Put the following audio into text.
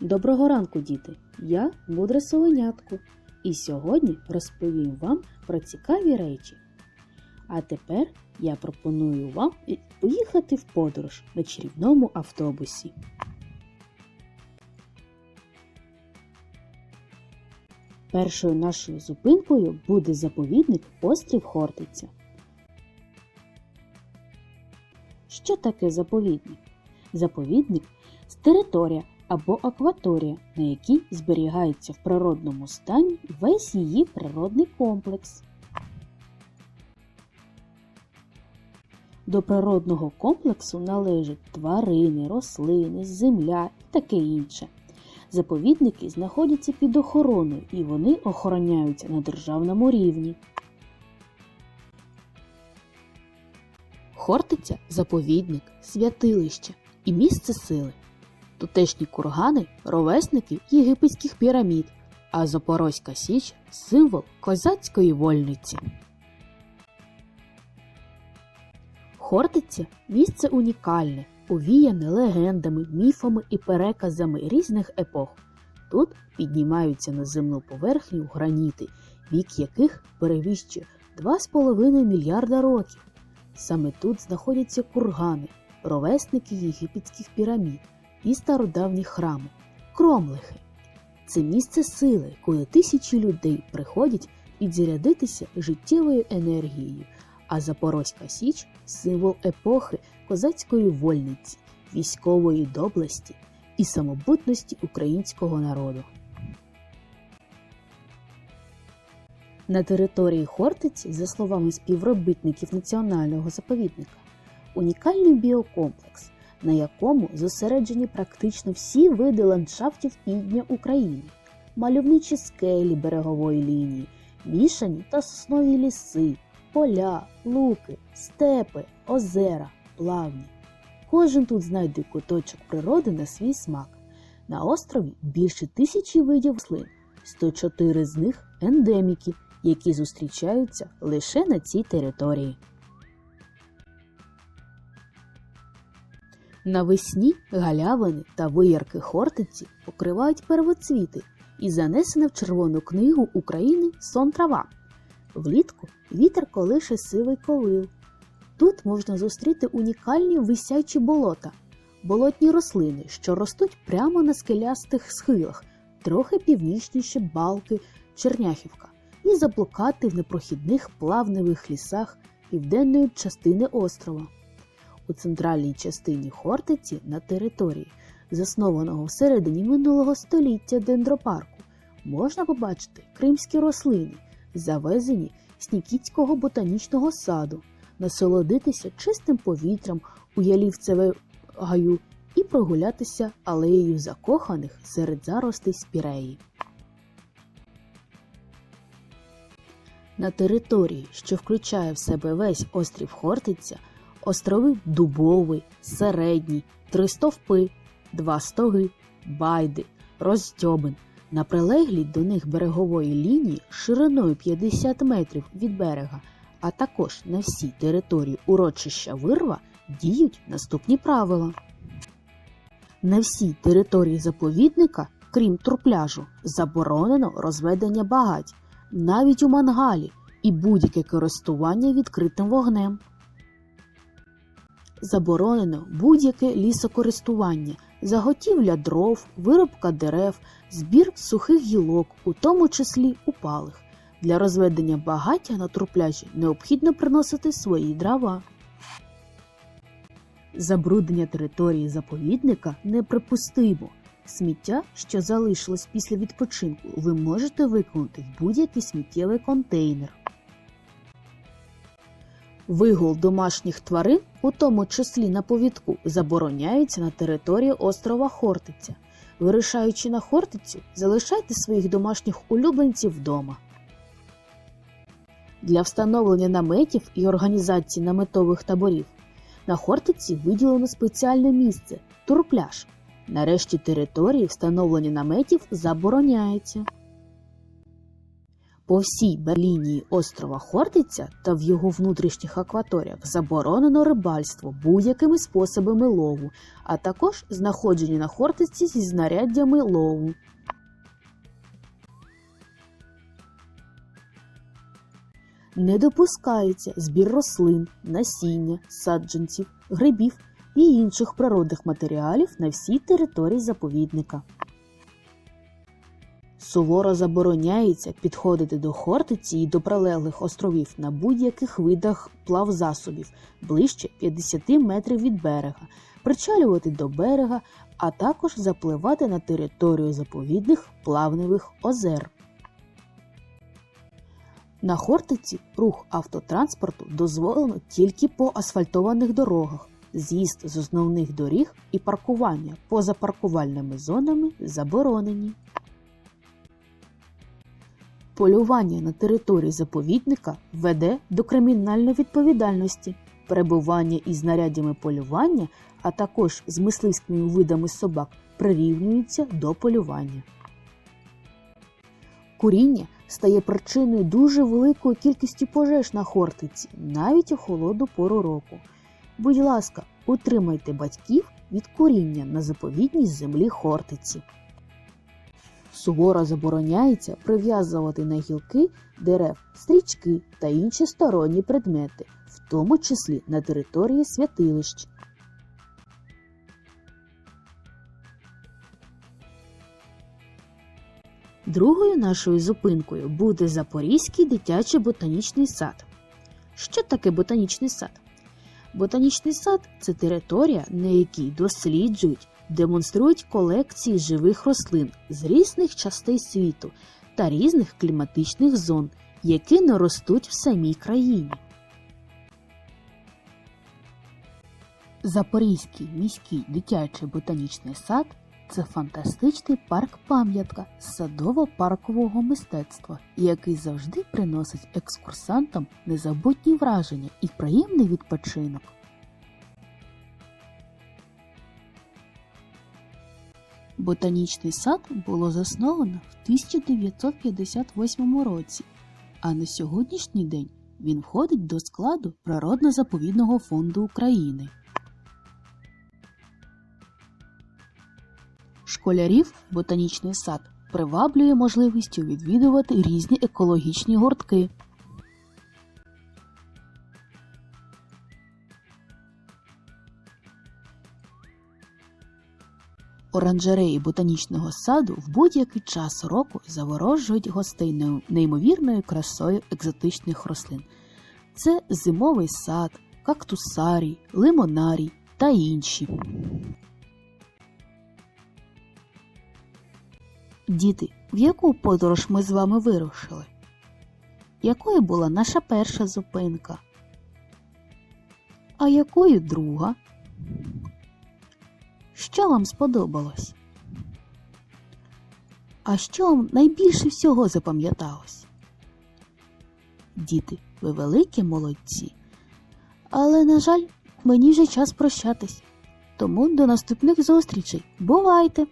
Доброго ранку, діти! Я мудре совенятко, і сьогодні розповім вам про цікаві речі. А тепер я пропоную вам поїхати в подорож на чарівному автобусі. Першою нашою зупинкою буде заповідник острів Хортиця. Що таке заповідник? Заповідник це територія або акваторія, на якій зберігається в природному стані весь її природний комплекс. До природного комплексу належать тварини, рослини, земля і таке інше. Заповідники знаходяться під охороною і вони охороняються на державному рівні. Хортиця заповідник, святилище і місце сили. Тутешні кургани ровесники єгипетських пірамід, а Запорозька Січ символ козацької вольниці. Хортиця місце унікальне, увіяне легендами, міфами і переказами різних епох. Тут піднімаються на земну поверхню граніти, вік яких перевіщує 2,5 мільярда років. Саме тут знаходяться кургани, ровесники єгипетських пірамід і стародавні храми, кромлихи. Це місце сили, куди тисячі людей приходять підзарядитися життєвою енергією, а Запорозька Січ символ епохи козацької вольниці, військової доблесті і самобутності українського народу. На території Хортиці, за словами співробітників національного заповідника, унікальний біокомплекс, на якому зосереджені практично всі види ландшафтів півдня України, мальовничі скелі берегової лінії, мішані та соснові ліси, поля, луки, степи, озера, плавні. Кожен тут знайде куточок природи на свій смак. На острові більше тисячі видів рослин, 104 з них ендеміки, які зустрічаються лише на цій території. Навесні галявини та виярки Хортиці покривають первоцвіти і занесена в Червону книгу України сон трава. Влітку вітер колише сивий ковил. Тут можна зустріти унікальні висячі болота, болотні рослини, що ростуть прямо на скелястих схилах, трохи північніше балки Черняхівка, і заблукати в непрохідних плавневих лісах південної частини острова. У центральній частині Хортиці на території, заснованого всередині минулого століття дендропарку, можна побачити кримські рослини, завезені з Нікітського ботанічного саду, насолодитися чистим повітрям у Ялівцеве гаю і прогулятися алеєю закоханих серед заростей спіреї. На території, що включає в себе весь острів Хортиця, острови Дубовий, Середній, Три стовпи, Два стоги, Байди, Роздьобин. На прилеглій до них берегової лінії шириною 50 метрів від берега, а також на всій території урочища Вирва діють наступні правила. На всій території заповідника, крім турпляжу, заборонено розведення багать, навіть у мангалі і будь-яке користування відкритим вогнем. Заборонено будь-яке лісокористування, заготівля дров, виробка дерев, збір сухих гілок, у тому числі упалих. Для розведення багаття на турпляжі необхідно приносити свої дрова. Забруднення території заповідника неприпустимо. Сміття, що залишилось після відпочинку, ви можете викинути в будь-який сміттєвий контейнер. Вигул домашніх тварин, у тому числі на повідку, забороняється на території острова Хортиця. Вирушаючи на Хортицю, залишайте своїх домашніх улюбленців вдома. Для встановлення наметів і організації наметових таборів на Хортиці виділено спеціальне місце турпляж. Нарешті території встановлення наметів забороняється. По всій лінії острова Хортиця та в його внутрішніх акваторіях заборонено рибальство будь-якими способами лову, а також знаходження на Хортиці зі знаряддями лову. Не допускається збір рослин, насіння, саджанців, грибів і інших природних матеріалів на всій території заповідника. Суворо забороняється підходити до Хортиці і до прилеглих островів на будь-яких видах плавзасобів ближче 50 метрів від берега, причалювати до берега, а також запливати на територію заповідних плавневих озер. На Хортиці рух автотранспорту дозволено тільки по асфальтованих дорогах, з'їзд з основних доріг і паркування поза паркувальними зонами заборонені. Полювання на території заповідника веде до кримінальної відповідальності. Перебування із знаряддями полювання, а також з мисливськими видами собак прирівнюються до полювання. Куріння стає причиною дуже великої кількості пожеж на Хортиці, навіть у холодну пору року. Будь ласка, утримайте батьків від куріння на заповідній землі Хортиці. Суворо забороняється прив'язувати на гілки дерев стрічки та інші сторонні предмети, в тому числі на території святилищ. Другою нашою зупинкою буде Запорізький дитячий ботанічний сад. Що таке ботанічний сад? Ботанічний сад це територія, на якій досліджують, демонструють колекції живих рослин з різних частей світу та різних кліматичних зон, які не ростуть в самій країні. Запорізький міський дитячий ботанічний сад це фантастичний парк-пам'ятка садово-паркового мистецтва, який завжди приносить екскурсантам незабутні враження і приємний відпочинок. Ботанічний сад було засновано в 1958 році, а на сьогоднішній день він входить до складу Природно-заповідного фонду України. Школярів ботанічний сад приваблює можливістю відвідувати різні екологічні гуртки. Оранжереї ботанічного саду в будь-який час року заворожують гостей неймовірною красою екзотичних рослин. Це зимовий сад, кактусарій, лимонарій та інші. Діти, в яку подорож ми з вами вирушили? Якою була наша перша зупинка? А якою друга? Що вам сподобалось? А що вам найбільше всього запам'яталось? Діти, ви великі молодці. Але, на жаль, мені вже час прощатись. Тому до наступних зустрічей. Бувайте!